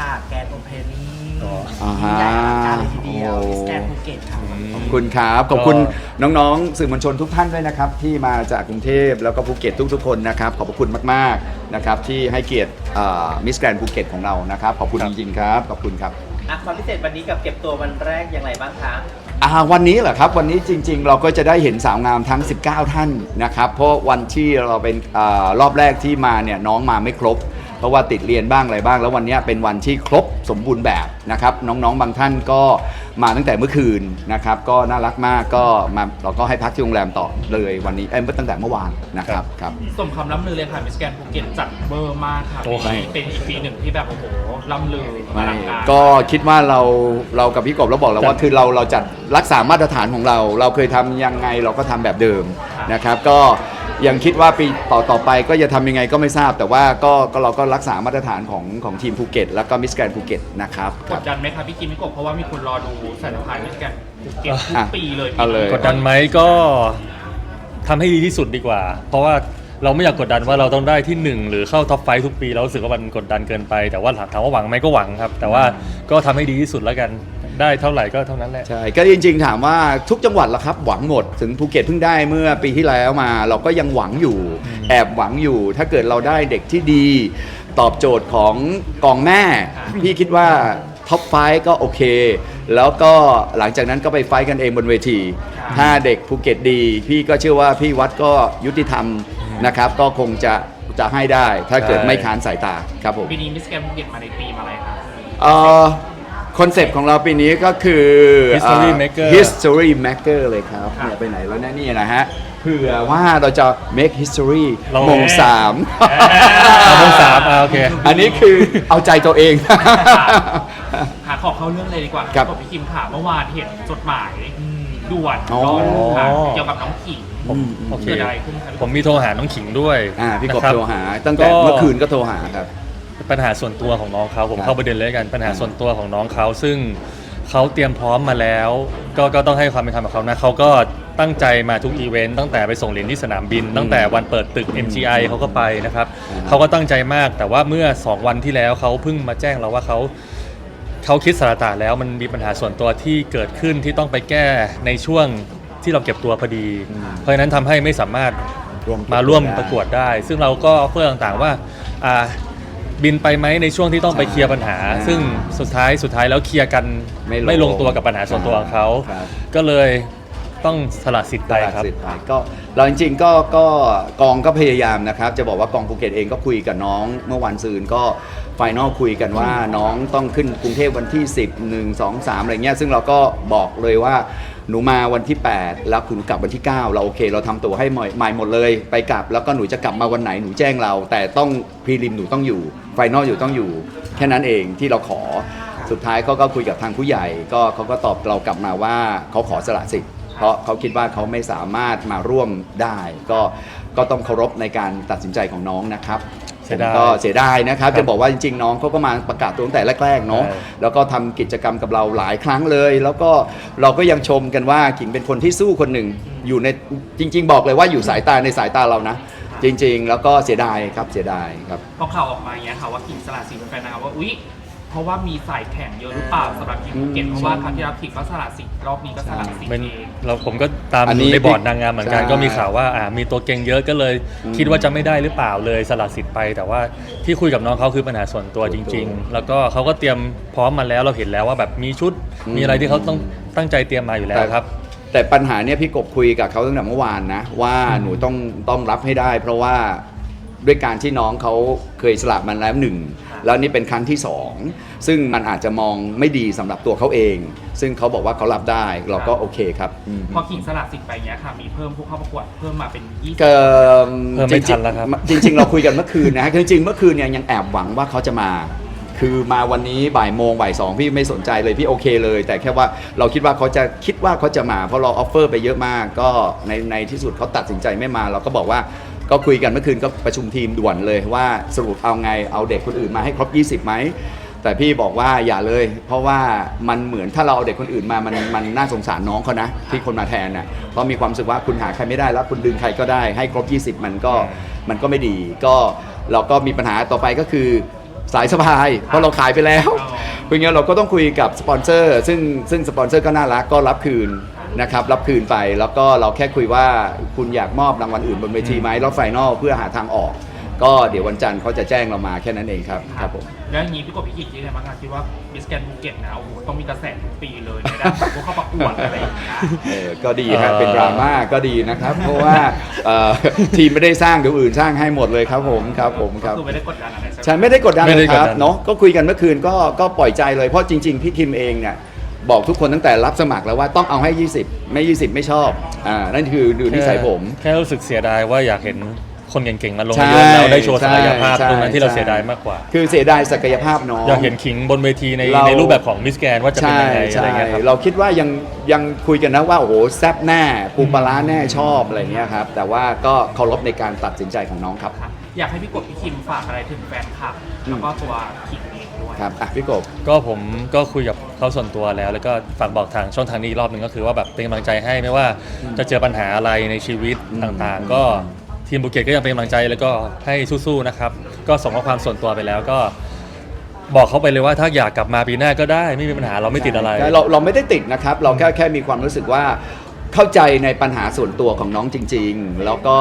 ค่ะ แกนโอเพนนิ่งอ๋ออ่าฮะใหญ่อลังการเลยทีเดียวโอ้มิสแกนภูเก็ตค่ะ ขอบคุณครับ ขอบคุณน้องๆ สื่อมวลชนทุกท่านด้วยนะครับ ที่มาจากกรุงเทพแล้วก็ภูเก็ตทุกๆคนนะครับ ขอบพระคุณมากๆนะครับที่ให้เกียรติมิสแกรนภูเก็ตของเรานะครับ ขอบคุณจริงๆครับ ขอบคุณครับ อะความพิเศษวันนี้กับเก็บตัววันแรกอย่างไรบ้างคะ อ่าวันนี้เหรอครับวันนี้จริง ๆ เราก็จะได้เห็นสาวงามทั้ง 19 ท่านนะครับ เพราะวันที่เราเป็นอารอบแรกที่มาเนี่ยน้องมาไม่ครบ เพราะว่าติดเรียนบ้างอะไรบ้าง แล้ววันนี้เป็นวันที่ครบสมบูรณ์แบบนะครับน้องๆบางท่านก็มาตั้งแต่เมื่อคืนนะครับก็น่ารักมากก็มาเราก็ให้พักที่โรงแรมต่อเลยวันนี้เอ้ยตั้งแต่เมื่อวานนะครับครับ สมคำล่ำลือเลยค่ะมิสแกนภูเก็ตจัดเบอร์มากค่ะโอ้ปีนี้เป็นอีกปีหนึ่งที่แบบโอ้โหล่ำลืออไม่ลังการ ก็คิดว่าเราเรากับพี่กบเราบอกแล้วว่าคือเราเราจัดรักษามาตรฐานของเรา เราเคยทำยังไงเราก็ทำแบบเดิมนะครับ ก็ ยังคิดว่าปีต่อต่อไปก็จะทำยังไงก็ไม่ทราบ แต่ว่าก็ก็เราก็รักษามาตรฐานของของทีมภูเก็ตแล้วก็มิสแกรนภูเก็ตนะครับคกรับ ดดันไหมคะพี่กิมพี่กบเพราะว่ามีคนรอดูสายสะพายมิสแกนภูเก็ตทุอะกปีเลยเอาเลย กดดันไหมก็ทำให้ดีที่สุดดีกว่า เพราะว่าเราไม่อยากกดดันว่าเราต้องได้ที่หนึ่งหรือเข้าท็อปไฟทุกปีเรารู้สึกว่ามันกดดันเกินไป แต่ว่าถามว่าหวังไหมก็หวังครับ แต่ว่าก็ทำให้ดีที่สุดแล้วกัน ได้เท่าไหร่ก็เท่านั้นแหละ ใช่ก็จริงๆถามว่าทุกจังหวัดละครับ หวังหมดถึงภูเก็ตเพิ่งได้เมื่อปีที่แล้วมา เราก็ยังหวังอยู่ แอบหวังอยู่ ถ้าเกิดเราได้เด็กที่ดี ตอบโจทย์ของกองแม่ พี่คิดว่าท็อปไฟก็โอเค แล้วก็หลังจากนั้นก็ไปไฟท์กันเองบนเวที ถ้าเด็กภูเก็ตดี พี่ก็เชื่อว่าพี่วัดก็ยุติธรรมนะครับ ก็คงจะจะให้ได้ ถ้าเกิดใช่ไม่ค้านสายตาครับผมปีนี้มิสแกนภูเก็ตมาในปีมอะไรคะเอ่อ คอนเซปต์ของเราปีนี้ก็คือ History เอ่อ Maker History Maker เลยครับครับเนี่ยไปไหนแล้วนะเนี่ยนะฮะเผื่อว่าเราจะ make history เราโมงสามเอาโมงสามอ่าโอเค อันนี้คือเอาใจตัวเอง หาขอเข้าเรื่องเลยดีกว่าครับพี่กิมค่ะเมื่อวานเห็นจดหมายด่วนอ๋อร้อนค่ะเกี่ยวกับน้องขิง ผมโอเคเกิดอะไรขึ้นคะผมมีโทรหาน้องขิงด้วยอ่าพี่กบนะครับ โทรหา ตั้งแต่ก็ เมื่อคืนก็โทรหาครับ ปัญหาส่วนตัวของน้องเขาผมครับเข้าประเด็นเลยละกันปัญหาอืมส่วนตัวของน้องเขาซึ่งเขาเตรียมพร้อมมาแล้ว ก็ก็ต้องให้ความเป็นธรรมกับเขานะเขาก็ตั้งใจมาทุกอีเวนต์ตั้งแต่ไปส่งเหรียญที่สนามบิน ตั้งแต่วันเปิดตึก MGI เขาก็ไปนะครับอืมเขาก็ตั้งใจมาก แต่ว่าเมื่อ 2 วันที่แล้วเขาเพิ่งมาแจ้งเราว่าเขาเขาคิดสารตาแล้วมันมีปัญหาส่วนตัวที่เกิดขึ้นที่ต้องไปแก้ในช่วงที่เราเก็บตัวพอดี เพราะฉะนั้นทำให้ไม่สามารถมาร่วมประกวดได้ ซึ่งเราก็เพื่อต่างๆว่าอ่า บินไปไหมในช่วงที่ต้องไปเคลียร์ปัญหา ใช่ซึ่งสุดท้ายสุดท้ายแล้วเคลียร์กันไม่ลงไม่ลงตัวกับปัญหาส่วนตัวของเขาครับ ก็เลยต้องสละสิทธิ์ไปครับ สิทธิ์ไปก็เราจริงๆก็ก็กองก็พยายามนะครับ จะบอกว่ากองภูเก็ตเองก็คุยกับน้องเมื่อวันซืนก็ไฟนอลคุยกันว่าน้องต้องขึ้นกรุงเทพวันที่ 10 1 2 3 อะไรเงี้ยซึ่งเราก็บอกเลยว่า หนูมาวันที่ 8 แล้วคุณกลับวันที่ 9 เราโอเค เราทำตัวให้ใหม่ใหม่หมดเลย ไปกลับแล้วก็หนูจะกลับมาวันไหนหนูแจ้งเรา แต่ต้องพรีลิมหนูต้องอยู่ไฟนอลอยู่ต้องอยู่ แค่นั้นเองที่เราขอสุดท้ายเขาก็คุยกับทางผู้ใหญ่ ก็เขาก็ตอบเรากลับมาว่าเขาขอสละสิทธิ์เพราะเขาคิดว่าเขาไม่สามารถมาร่วมได้ ก็ก็ต้องเคารพในการตัดสินใจของน้องนะครับ ผมก็เสียดายนะครับครับ จะบอกว่าจริงๆน้องเขาก็มาประกาศตัวตั้งแต่แรกๆเนาะใช่แล้วก็ทำกิจกรรมกับเราหลายครั้งเลย แล้วก็เราก็ยังชมกันว่ากิ่งเป็นคนที่สู้คนหนึ่งอยู่ในจริง ๆ บอกเลยว่าอยู่สายตาในสายตาเรานะ จริง ๆ แล้วก็เสียดายครับเสียดายครับพอข่าวออกมาอย่างเงี้ยค่ะว่าขิงสละสิทธิ์แฟนๆนะครับว่าอุ๊ย เพราะว่ามีสายแข่งเยอะหรือเปล่าสำหรับขิงภูเก็ตเพราะว่าครั้งที่แล้วขิงก็สละสิทธิ์รอบนี้ก็สละสิทธิ์เป็นเอง เราผมก็ตามอันนี้ดูในบอร์ดนางงามเหมือนกันใช่ก็มีข่าวว่าอ่ามีตัวเก่งเยอะก็เลย อืมคิดว่าจะไม่ได้หรือเปล่าเลยสละสิทธิ์ไป แต่ว่าที่คุยกับน้องเขาคือปัญหาส่วนตัวจริง ๆ แล้วก็เขาก็เตรียมพร้อมมาแล้วเราเห็นแล้วว่าแบบมีชุด อืม มีอะไรที่เขาต้องตั้งใจเตรียมมาอยู่แล้วครับ แต่ปัญหาเนี่ยพี่กบคุยกับเขาตั้งแต่เมื่อวานนะ ว่าหนูต้องต้องรับให้ได้ เพราะว่าด้วยการที่น้องเขาเคยสละมันแล้วหนึ่ง แล้วนี่เป็นครั้งที่สองซึ่งมันอาจจะมองไม่ดีสำหรับตัวเขาเอง ซึ่งเขาบอกว่าเขารับได้เราก็โอเคครับอืม พอขิงสละสิทธิ์ไปเงี้ยค่ะ มีเพิ่มผู้เข้าประกวดเพิ่มมาเป็น20เกิเพิ่มไม่ทันแล้วครับ จริงๆจริง ๆ เราคุยกันเมื่อคืนนะฮะจริงๆเมื่อคืนเนี่ยยังแอบหวังว่าเขาจะมา คือมาวันนี้บ่ายโมงบ่ายสองพี่ไม่สนใจเลยพี่โอเคเลย แต่แค่ว่าเราคิดว่าเขาจะคิดว่าเขาจะมาเพราะเราออฟเฟอร์ไปเยอะมาก ก็ในในที่สุดเขาตัดสินใจไม่มา เราก็บอกว่า ก็คุยกันเมื่อคืนก็ประชุมทีมด่วนเลยว่าสรุปเอาไงเอาเด็กคนอื่นมาให้ครบ 20ไหมแต่พี่บอกว่าอย่าเลย เพราะว่ามันเหมือนถ้าเราเอาเด็กคนอื่นมามันมันน่าสงสารน้องเขานะ ที่คนมาแทนน่ะเพราะมีความรู้สึกว่าคุณหาใครไม่ได้แล้วคุณดึงใครก็ได้ให้ครบ 20 มันก็มันก็ไม่ดี ก็เราก็มีปัญหาต่อไปก็คือสายสะพายเพราะเราขายไปแล้วอ๋อเพราะงั้นเราก็ต้องคุยกับสปอนเซอร์ ซึ่งซึ่งสปอนเซอร์ก็น่ารักก็รับคืน นะครับรับคืนไปแล้วก็เราแค่คุยว่าคุณอยากมอบรางวัลอื่นบนเวทีไหมแล้วไฟนอลเพื่อหาทางออก ก็เดี๋ยววันจันทร์เขาจะแจ้งเรามาแค่นั้นเองครับครับผม แล้วอย่างนี้พี่กบพี่กิจคิดยังไงบ้างคะคิดว่ามิสแกนภูเก็ตนะโอ้โหต้องมีกระแสทุกปีเลยในด้านของพวกเข้าประกวดอะไรอย่างเงี้ยเออก็ดีครับเอ่อ เป็นดราม่าก็ดีนะครับ เพราะว่าเอ่อทีมไม่ได้สร้างเดี๋ยวอื่นสร้างให้หมดเลยครับผมครับผมครับ คือไม่ได้กดดันอะไรใช่ไหม ฉันไม่ได้กดดันไม่เลได้ยครับกดดันเนาะก็คุยกันเมื่อคืนก็ก็ปล่อยใจเลยเพราะจริง ๆ พี่คิมเองเนี่ย บอกทุกคนตั้งแต่รับสมัครแล้วว่าต้องเอาให้ 20 ไม่ 20 ไม่ชอบอ่านั่นคือดูนิสัยผม แค่รู้สึกเสียดายว่าอยากเห็นคนเก่งๆมาลงใช่เยอะแล้วได้โชว์ศักยภาพใช่ตรงนั้นที่เราใช่เสียดายมากกว่า คือเสียดายศักยภาพน้อง อยากเห็นขิงบนเวทีในเราในรูปแบบของมิสแกนว่าจะเป็นใช่ยังไงอะไรใช่เงี้ยครับเราคิดว่ายังยังคุยกันนะว่าโอ้โหแซบแน่ปูปลาร้าแน่ชอบอะไรเงี้ยครับแต่ว่าก็เคารพในการตัดสินใจของน้องครับครับอยากให้พี่กบพี่คิมฝากอะไรถึงแฟนคลับแล้วก็ตัวคิมเอง ด้วย ครับอะพี่กบ ก็ผมก็คุยกับเขาส่วนตัวแล้ว แล้วก็ฝากบอกทางช่องทางนี้อีกรอบหนึ่งก็คือว่าแบบเป็นกำลังใจให้ไม่ว่าจะเจอปัญหาอะไรในชีวิตอืม ต่างๆ ก็ทีมบุเก็ตก็ยังเป็นกำลังใจแล้วก็ให้สู้ๆนะครับ ก็ส่งข้อความส่วนตัวไปแล้วก็ บอกเขาไปเลยว่าถ้าอยากกลับมาปีหน้าก็ได้ไม่มีปัญหาเราไม่ติดอะไร ใช่เราเราไม่ได้ติดนะครับ เราแค่แค่มีความรู้สึกว่า เข้าใจในปัญหาส่วนตัวของน้องจริง ๆ แล้วก็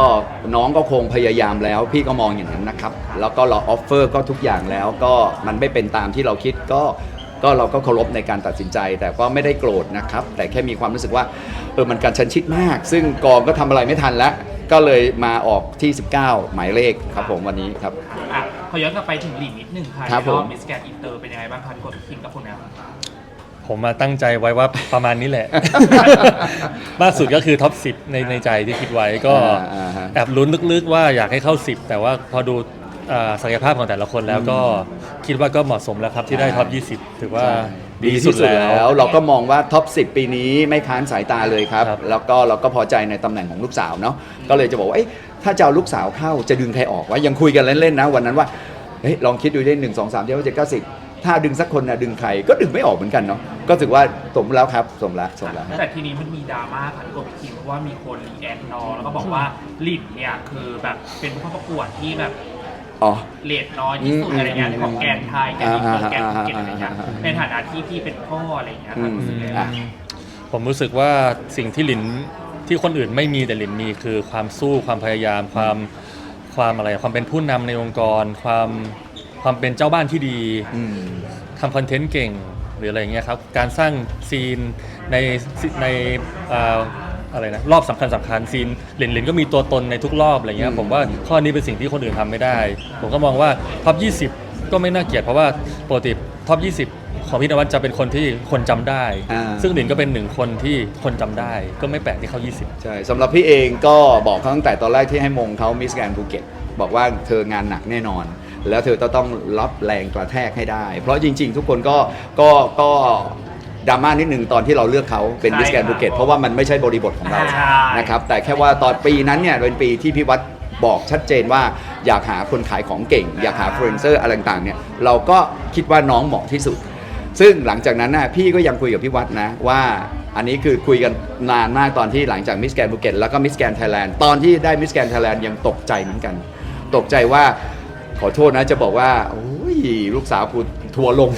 น้องก็คงพยายามแล้ว พี่ก็มองอย่างนั้นนะครับ แล้วก็เราออฟเฟอร์ก็ทุกอย่างแล้วก็มันไม่เป็นตามที่เราคิดก็ก็เราก็เคารพในการตัดสินใจ แต่ก็ไม่ได้โกรธนะครับ แต่แค่มีความรู้สึกว่าเออมันการชันชิดมาก ซึ่งกองก็ทำอะไรไม่ทันแล้ว ก็เลยมาออกที่ 19 หมายเลขครับผมวันนี้ครับ อะขอย้อนกลับไปถึงหลีนิดนึงค่ะครับในรอบผม มิสแกนอินเตอร์เป็นยังไงบ้างคะพี่กบพี่คิมกับคนนี้ ผมมาตั้งใจไว้ว่าประมาณนี้แหละ มากสุดก็คือท็อป 10 ในในใจที่คิดไว้ก็อ่าฮะ แอบลุ้นลึกๆว่าอยากให้เข้า 10 แต่ว่าพอดูอ่าศักยภาพของแต่ละคนแล้วก็คิดว่าก็เหมาะสมแล้วครับที่ได้ท็อป 20 ถือว่าดีที่สุดแล้วเราก็มองว่าท็อป 10 ปีนี้ไม่ค้านสายตาเลยครับ ครับ แล้วก็เราก็พอใจในตำแหน่งของลูกสาวเนาะก็เลยจะบอกว่าเอ๊ะถ้าจะเอาลูกสาวเข้าจะดึงใครออกวะยังคุยกันเล่นๆนะ วันนั้นว่าเฮ้ยลองคิดดูได้หนึ่งสองสามเจ็ดเจ็ดเก้าสิบ ถ้าดึงสักคนนะดึงใครก็ดึงไม่ออกเหมือนกันเนาะก็ถือว่าสมแล้วครับสมแล้วสมแล้ว แต่ทีนี้มันมีดราม่าค่ะพี่กบพี่คิมเพราะว่ามีคนรีแอคน้องแล้วก็บอกว่าหลินเนี่ยคือแบบเป็นผู้เข้าประกวดที่แบบอ๋อ เลทน้อยที่สุดอืมอะไรเงี้ยของแกนไทยแกนอินเตอร์แกนอ่าภูเก็ตอะไรเงี้ยอ่าอ่าอ่าในฐานะที่พี่เป็นพ่ออะไรเงี้ยอืมรู้สึกไงอะบ้าง ผมรู้สึกว่าสิ่งที่หลินที่คนอื่นไม่มีแต่หลินมีคือความสู้ความพยายามความความอะไร ความเป็นผู้นำในองค์กรความ ความเป็นเจ้าบ้านที่ดีอืม ทำคอนเทนต์เก่งหรืออะไรเงี้ยครับ การสร้างซีนในในเอ่ออะไรนะรอบสำคัญสำคัญซีนหลินหลินก็มีตัวตนในทุกรอบอะไรเงี้ยอืม ผมว่าข้อนี้เป็นสิ่งที่คนอื่นทำไม่ได้ ผมก็มองว่าท็อป20 ก็ไม่น่าเกลียดเพราะว่าปกติท็อป20 ของพี่นวัดจะเป็นคนที่คนจำได้ อ่า ซึ่งหลินก็เป็นหนึ่งคนที่คนจำได้ ก็ไม่แปลกที่เขา 20 ใช่สำหรับพี่เองก็บอกเขาตั้งแต่ตอนแรกที่ให้มงเขามิสแกนภูเก็ตบอกว่าเธองานหนักแน่นอน แล้วเธอต้องรับแรงกระแทกให้ได้ เพราะจริง ๆ ทุกคนก็ก็ก็ดราม่านิดนึงตอนที่เราเลือกเขาเป็นใช่มิสแกนค่ะภูเก็ตเพราะว่ามันไม่ใช่บริบทของเราใช่นะครับแต่แค่ว่าตอนปีนั้นเนี่ยเป็นปีที่พี่วัดบอกชัดเจนว่าอยากหาคนขายของเก่ง อยากหาฟลูเอนเซอร์อะไรต่างๆเนี่ยเราก็คิดว่าน้องเหมาะที่สุด ซึ่งหลังจากนั้นน่ะพี่ก็ยังคุยกับพี่วัดนะว่าอันนี้คือคุยกันนานมากตอนที่หลังจากมิสแกนภูเก็ตแล้วก็มิสแกนไทยแลนด์ตอนที่ได้มิสแกนไทยแลนด์ยังตกใจเหมือนกัน ตกใจว่า ขอโทษนะจะบอกว่าโอ้ยลูกสาวกูทัวร์ลง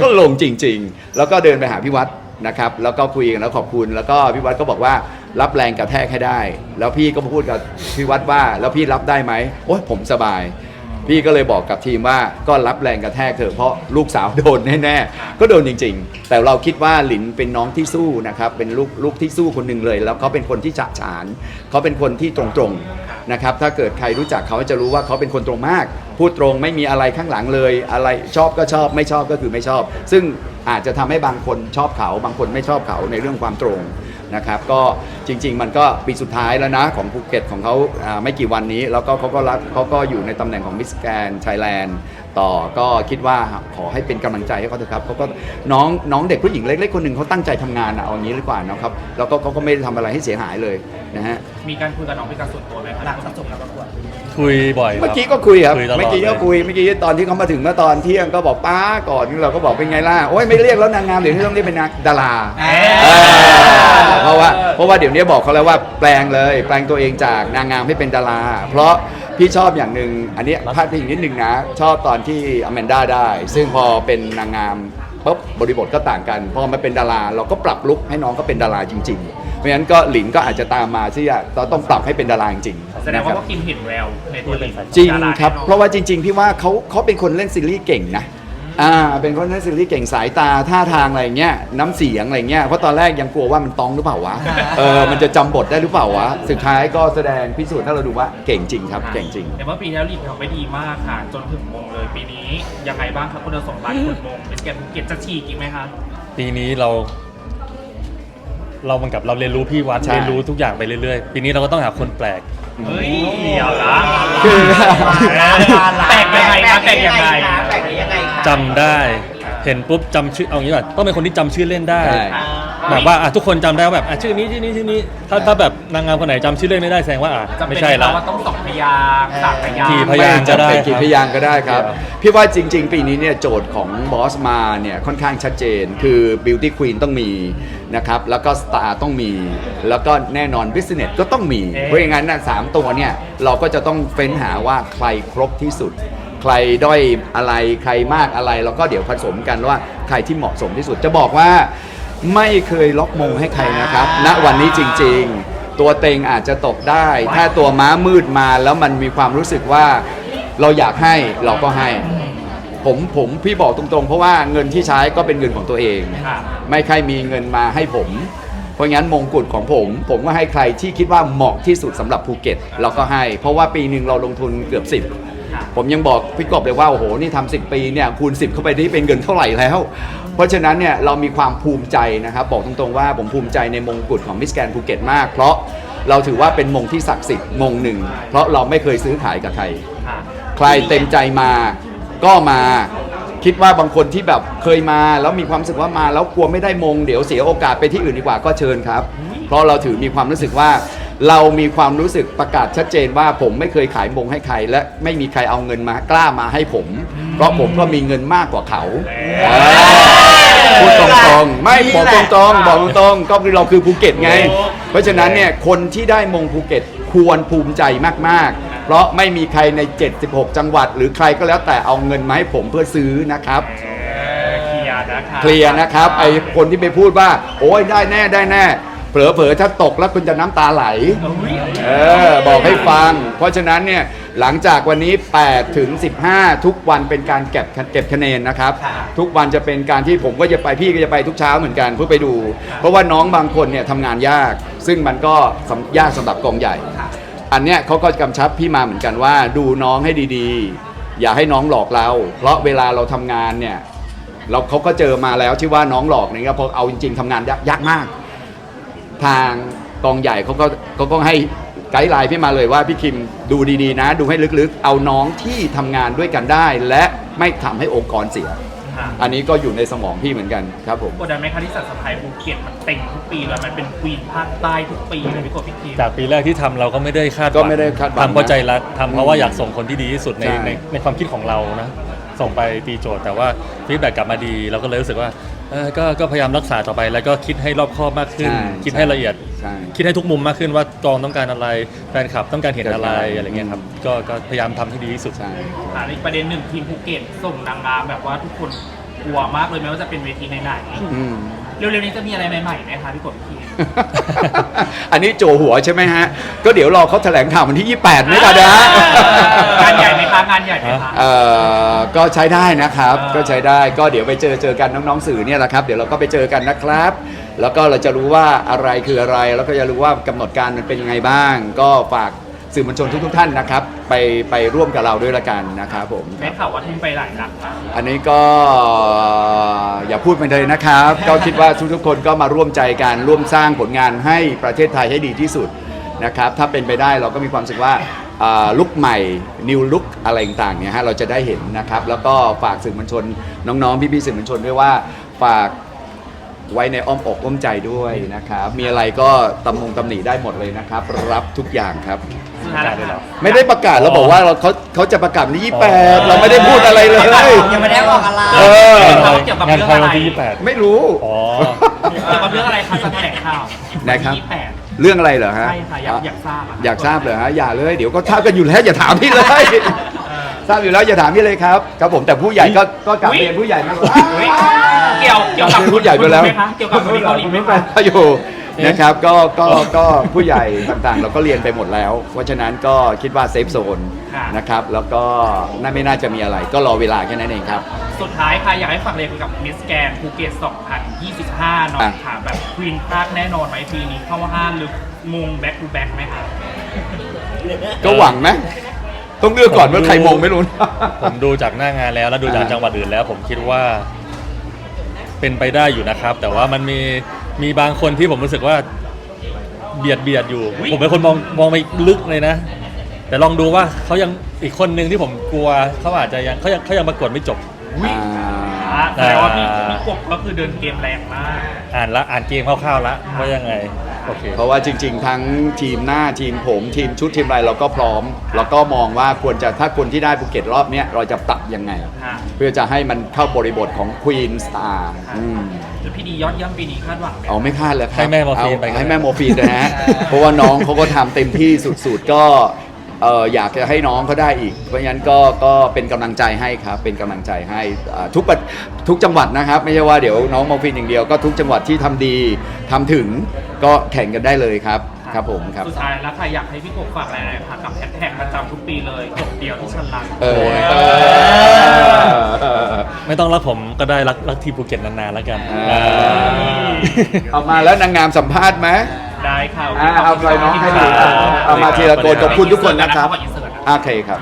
ก็ลงจริง ๆ แล้วก็เดินไปหาพี่วัดนะครับ แล้วก็คุยกันแล้วขอบคุณแล้วก็พี่วัดก็บอกว่ารับแรงกระแทกให้ได้ แล้วพี่ก็มาพูดกับพี่วัดว่า แล้วพี่รับได้ไหมโอ้ยผมสบาย พี่ก็เลยบอกกับทีมว่าก็รับแรงกระแทกเถอะเพราะลูกสาวโดนแน่ๆก็โดนจริง ๆ แต่เราคิดว่าหลินเป็นน้องที่สู้นะครับเป็นลูกลูกที่สู้คนหนึ่งเลย แล้วเขาเป็นคนที่ฉะฉานเขาเป็นคนที่ตรงๆนะครับถ้าเกิดใครรู้จักเขาจะรู้ว่าเขาเป็นคนตรงมาก พูดตรงไม่มีอะไรข้างหลังเลย อะไรชอบก็ชอบไม่ชอบก็คือไม่ชอบ ซึ่งอาจจะทำให้บางคนชอบเขา บางคนไม่ชอบเขาในเรื่องความตรง นะครับก็จริง ๆ มันก็ปีสุดท้ายแล้วนะของภูเก็ตของเขาอ่าไม่กี่วันนี้ แล้วก็เขาก็รับเขาก็อยู่ในตำแหน่งของมิสแกนไทยแลนด์ต่อก็คิดว่าขอให้เป็นกำลังใจให้เขาเถอะครับเขาก็น้องน้องเด็กผู้หญิงเล็กๆคนหนึ่งเขาตั้งใจทำงานอะเอางี้ดีกว่านะครับแล้วก็เขาก็ไม่ได้ทำอะไรให้เสียหายเลยนะฮะ มีการคุยกับน้องเป็นการส่วนตัวไหมคะหลังจากจบการประกวด คุยบ่อยครับ เมื่อกี้ก็คุยครับคุยตลอดเมื่อกี้ก็เลยคุยเมื่อกี้ตอนที่เขามาถึงเมื่อตอนเที่ยงก็บอกป้าก่อนเราก็บอกเป็นไงล่ะโอ้ยไม่เรียกแล้วนางงามเดี๋ยวนี้ต้องเรียกเป็นนางดาราเอ๊ะเออเพราะว่าเพราะว่าเดี๋ยวนี้บอกเขาแล้วว่าแปลงเลย แปลงตัวเองจากนางงามให้เป็นดารา เพราะพี่ชอบอย่างหนึ่งอันนี้พลาดพิงนิดนึงนะ ชอบตอนที่อแมนด้าได้ ซึ่งพอเป็นนางงามปุ๊บบริบทก็ต่างกัน พอมาเป็นดารา เราก็ปรับลุกให้น้องก็เป็นดาราจริงๆเพ ราะฉะนั้นก็หลินก็อาจจะตามมาที่เราต้องปรับให้เป็นดาราจริงๆแสดงนะคว่ารับว่าคิมเห็นแววในตัวลินจริงดาาครับแน่นอนเพราะว่าจริง ๆ พี่ว่าเขาเขาเป็นคนเล่นซีรีส์เก่งนะอ่าเป็นคนเล่นซีรีส์เก่งสายตาท่าทางอะไรเงี้ยน้ำเสียงอะไรเงี้ยเพราะตอนแรกยังกลัวว่ามันต้องหรือเปล่าวะเออมันจะจำบทได้หรือเปล่าวะสุดท้ายก็แสดงพิสูจน์ถ้าเราดูว่าเก่งจริงครับ เก่งจริง แต่ว่าปีที่แล้วลินทำไม่ดีมากค่ะ จนถึงมงเลยปีนี้ยังไงบ้างครับคุณสมบัติคุณมงเป็นแกนภูเก็ตจะฉีกอีกไหมคะ ปีนี้เรา เราเหมือนกับเราเรียนรู้พี่วัดใช่ เรียนรู้ทุกอย่างไปเรื่อยๆ ปีนี้เราก็ต้องหาคนแปลก เฮ้ยเดี๋ยวละคือแปลกยังไงคะแปลกยังไงแปลกยังไงคะ จำได้ เห็นปุ๊บจำชื่อเอางี้ก่อนต้องเป็นคนที่จำชื่อเล่นได้ ใช่อ่า แบบว่าอะทุกคนจำได้ว่าแบบอะชื่อนี้ชื่อนี้ชื่อนี้ถ้าถ้าแบบนางงามคนไหนจำชื่อเล่นไม่ได้แสดงว่าอะจะไม่เป็นใช่ละ ว่าต้องสองพยางค์สามพยางค์กี่พยางค์ก็ได้ม่จำเป็นกี่ครับพยางค์ก็ได้ครับ ครับพี่ว่าจริง ๆ ปีนี้เนี่ยโจทย์ของบอสมาเนี่ยค่อนข้างชัดเจน คือ Beauty Queen ต้องมีนะครับ แล้วก็ Star ต้องมี แล้วก็แน่นอน Business ก็ต้องมี เอ๊ะ เพราะอย่างนั้นนะสามตัวเนี่ยเราก็จะต้องเฟ้นหาว่าใครครบที่สุด ใครด้อยอะไรใครมากอะไร แล้วก็เดี๋ยวผสมกันว่าใครที่เหมาะสมที่สุดจะบอกว่า ไม่เคยล็อกมงให้ใครนะครับ ณวันนี้จริง ๆ ตัวเต็งอาจจะตกได้ ถ้าตัวม้ามืดมาแล้วมันมีความรู้สึกว่าเราอยากให้เราก็ให้ ผมผมพี่บอกตรงๆ เพราะว่าเงินที่ใช้ก็เป็นเงินของตัวเองค่ะไม่ใครมีเงินมาให้ผม เพราะงั้นมงกุฎของผม ผมก็ให้ใครที่คิดว่าเหมาะที่สุดสำหรับภูเก็ตเราก็ให้ เพราะว่าปีหนึ่งเราลงทุนเกือบ 10 ผมยังบอกพี่กบเลยว่าโอ้โหนี่ทำ10 ปีเนี่ยคูณ 10 เข้าไปนี่เป็นเงินเท่าไหร่แล้ว เพราะฉะนั้นเนี่ยเรามีความภูมิใจนะครับบอกตรงๆว่าผมภูมิใจในมงกุฎของมิสแกนภูเก็ตมาก เพราะเราถือว่าเป็นมงที่ศักดิ์สิทธิ์มงหนึ่ง เพราะเราไม่เคยซื้อขายกับใครค่ะใครเต็มใจมาก็มาคิดว่าบางคนที่แบบเคยมาแล้วมีความรู้สึกว่ามาแล้วกลัวไม่ได้มง เดี๋ยวเสียโอกาสไปที่อื่นดีกว่าก็เชิญครับ เพราะเราถือมีความรู้สึกว่า เรามีความรู้สึกประกาศชัดเจนว่าผมไม่เคยขายมงให้ใคร และไม่มีใครเอาเงินมากล้ามาให้ผม เพราะผมก็มีเงินมากกว่าเขาพูดตรงๆ ไม่บอกตรงๆ บอกตรงๆ ก็คือเราคือภูเก็ตไง เพราะฉะนั้นเนี่ยคนที่ได้มงภูเก็ตควรภูมิใจมากๆ เพราะไม่มีใครใน 76 จังหวัด หรือใครก็แล้วแต่เอาเงินมาให้ผมเพื่อซื้อนะครับเคลียร์นะคะเคลียร์นะครับไอคนที่ไปพูดว่า โอ้ยได้แน่ได้แน่เผลอๆถ้าตกแล้วคุณจะน้ำตาไหล เออบอกให้ฟัง เพราะฉะนั้นเนี่ย หลังจากวันนี้ 8 ถึง 15 ทุกวันเป็นการเก็บเก็บคะแนนนะครับค่ะทุกวันจะเป็นการที่ผมก็จะไปพี่ก็จะไปทุกเช้าเหมือนกันเพื่อไปดู เพราะว่าน้องบางคนเนี่ยทำงานยาก ซึ่งมันก็สำยากสำหรับกองใหญ่ค่ะอันเนี้ยเขาก็กำชับพี่มาเหมือนกันว่า ดูน้องให้ดีๆ อย่าให้น้องหลอกเรา เพราะเวลาเราทำงานเนี่ยเราเขาก็เจอมาแล้วที่ว่าน้องหลอกเนี่ยเพราะเอาจริง ๆทำงานยากยากมาก ทางกองใหญ่เขาก็เขาก็ให้ ไกด์ไลน์พี่มาเลยว่าพี่คิมดูดีๆนะ ดูให้ลึกๆ เอาน้องที่ทำงานด้วยกันได้ และไม่ทำให้องค์กรเสีย ค่ะอันนี้ก็อยู่ในสมองพี่เหมือนกันครับผม กดดันไหมคะที่สัตว์สะพายภูเก็ตมันเต็งทุกปีเลยมันเป็นควีนภาคใต้ทุกปีเลยพี่กบพี่คิมจากปีแรกที่ทำเราก็ไม่ได้คาดหวังก็ไม่ได้คาดหวังทำเพราะใจรักทำเพราะว่าอยากส่งคนที่ดีที่สุดในใช่ ในในความคิดของเรานะ ส่งไปตีโจทย์แต่ว่าฟีดแบ็กกลับมาดีเราก็เลยรู้สึกว่า เออก็ก็พยายามรักษาต่อไป แล้วก็คิดให้รอบคอบมากขึ้น ใช่คิดให้ละเอียด ใช่ คิดให้ทุกมุมมากขึ้นว่ากองต้องการอะไรแฟนคลับต้องการเห็นอะไรใช่อะไรเงี้ยครับก็ก็พยายามทำให้ดีที่สุด ใช่อ่าอีกประเด็นหนึ่งทีมภูเก็ตส่งนางงามแบบว่าทุกคนกลัวมากเลยไม่ว่าจะเป็นเวทีไหนอืมๆเร็วๆนี้จะมีอะไรใหม่ๆไหมคะพี่กบพี่คิม อันนี้โจหัวใช่ไหมฮะ ก็เดี๋ยวรอเขาแถลงข่าววันที่ 28ไม่กันนะฮะงานใหญ่ไหมคะงานใหญ่ไหมคะ เอ่อก็ใช้ได้นะครับอ่าก็ใช้ได้ก็เดี๋ยวไปเจอเจอกันน้องๆสื่อเนี่ยแหละครับ เดี๋ยวเราก็ไปเจอกันนะครับ แล้วก็เราจะรู้ว่าอะไรคืออะไร แล้วก็จะรู้ว่ากำหนดการมันเป็นยังไงบ้าง ก็ฝาก สื่อมวลชนทุกๆท่านนะครับ ไปไปร่วมกับเราด้วยละกันนะครับผมได้ข่าวว่าทุ่มไปหลายหลักค่ะอันนี้ก็อย่าพูดไปเลยนะครับ ก็คิดว่าทุกๆคนก็มาร่วมใจกันร่วมสร้างผลงานให้ประเทศไทยให้ดีที่สุดนะครับ ถ้าเป็นไปได้เราก็มีความรู้สึกว่าลุกใหม่นิวลุกอะไรต่างๆเนี่ยฮะเราจะได้เห็นนะครับ แล้วก็ฝากสื่อมวลชนน้องๆพี่ๆสื่อมวลชนด้วยว่าฝาก ไว้ในอ้อมอกอ้อมใจด้วยนะครับ มีอะไรก็ตำมงตำหนิได้หมดเลยนะครับ รับทุกอย่างครับ สุดท้ายแล้วค่ะไม่ได้ประกาศเราบอกว่าเราเขาเขาจะประกาศวันที่28เราไม่ได้พูดอะไรเลย ยังไม่ได้บอกอะไร เออ เกี่ยวกับงานเรื่องใครอะไร วันที่ 28 ไม่รู้ อ๋อ เกี่ยวกับเรื่องอะไรคะจะแถลงข่าวนะครับที่แปดเรื่องอะไรเหรอฮะใช่ค่ะอยากอยากทราบะอยากทราบเหรอฮะอย่าเลยเดี๋ยวก็ทราบกันอยู่แล้วอย่าถามพี่เลย เออ ทราบอยู่แล้วอย่าถามพี่เลยครับครับผมแต่ผู้ใหญ่ก็ก็กลับเรียนผู้ใหญ่มากกว่าอุ๊ยเกี่ยวเกี่ยวกับผู้ใหญ่ไปแล้วไหมคะเกี่ยวกับคนเกาหลีไหมคะ อยู่ นะครับก็ก็ก็ผู้ใหญ่ต่างๆ เราก็เรียนไปหมดแล้ว เพราะฉะนั้นก็คิดว่าเซฟโซนค่ะนะครับแล้วก็น่าไม่น่าจะมีอะไร ก็รอเวลาแค่นั้นเองครับ สุดท้ายค่ะอยากให้ฝากเลยกับมิสแกนภูเก็ต 2025หน่อยค่ะแบบควีนภาคแน่นอนไหมปีนี้เข้าห้าลึกมงแบ็คทูแบ็คไหมคะก็หวังไหมต้องเลือกก่อนว่าใครมงไม่รู้นะผมดูจากหน้างานแล้วแล้วดูจากอ่าจังหวัดอื่นแล้ว ผมคิดว่า เป็นไปได้อยู่นะครับ แต่ว่ามันมี มีบางคนที่ผมรู้สึกว่าเบียดเบียดอยู่อุ๊ยผมเป็นคนมองมองไปลึกเลยนะ แต่ลองดูว่าเขายังอีกคนหนึ่งที่ผมกลัวเขาอาจจะยังเขายังเขายังประกวดไม่จบอุ๊ยอ่าอะแสดงว่าพี่อ่าพี่กบก็คือเดินเกมแรงมาก อ่านละอ่านเกมคร่าวๆละว่ายังไง โอเค เพราะว่าจริง ๆ ทั้งทีมหน้าทีมผมทีมชุดทีมอะไรเราก็พร้อม แล้วก็มองว่าควรจะถ้าคนที่ได้ภูเก็ตรอบเนี้ยเราจะปรับยังไงค่ะเพื่อจะให้มันเข้าบริบทของ Queen Star อืมแล้วพี่ดียอดเยี่ยมปีนี้คาดหวังไหมเอาไม่พลาดเลยครับให้แม่โมอร์ฟีนเาไปก็ได้ให้แม่โมอร์ฟีนนะฮะ เพราะว่าน้องเขาก็ทำเต็มที่สุดๆก็เอออยากจะให้น้องเขาได้อีก เพราะฉะนั้นก็ก็เป็นกำลังใจให้ครับ เป็นกำลังใจให้อ่าทุกประทุกจังหวัดนะครับ ไม่ใช่ว่าเดี๋ยวน้องโมอร์ฟีนอย่างเดียวก็ทุกจังหวัดที่ทำดีทำถึง ก็แข่งกันได้เลยครับครับผมครับ สุดท้ายแล้วค่ะอยากให้พี่กบฝากอะไรหน่อยค่ะกับแฮชแท็กประจำทุกปีเลยจบเดียวที่ฉันรักเออโอ้ยเออไม่ต้องรักผมก็ได้รักรักทีมภูเก็ตนานๆแล้วกันอ่าเอามาแล้วนางงามสัมภาษณ์ไหม ได้ค่ะอ่าเอาไปน้องให้ดูครับเอามาทีละคนขอบคุณทุกคนนะครับขออินเสิร์ตนะโอเคครับ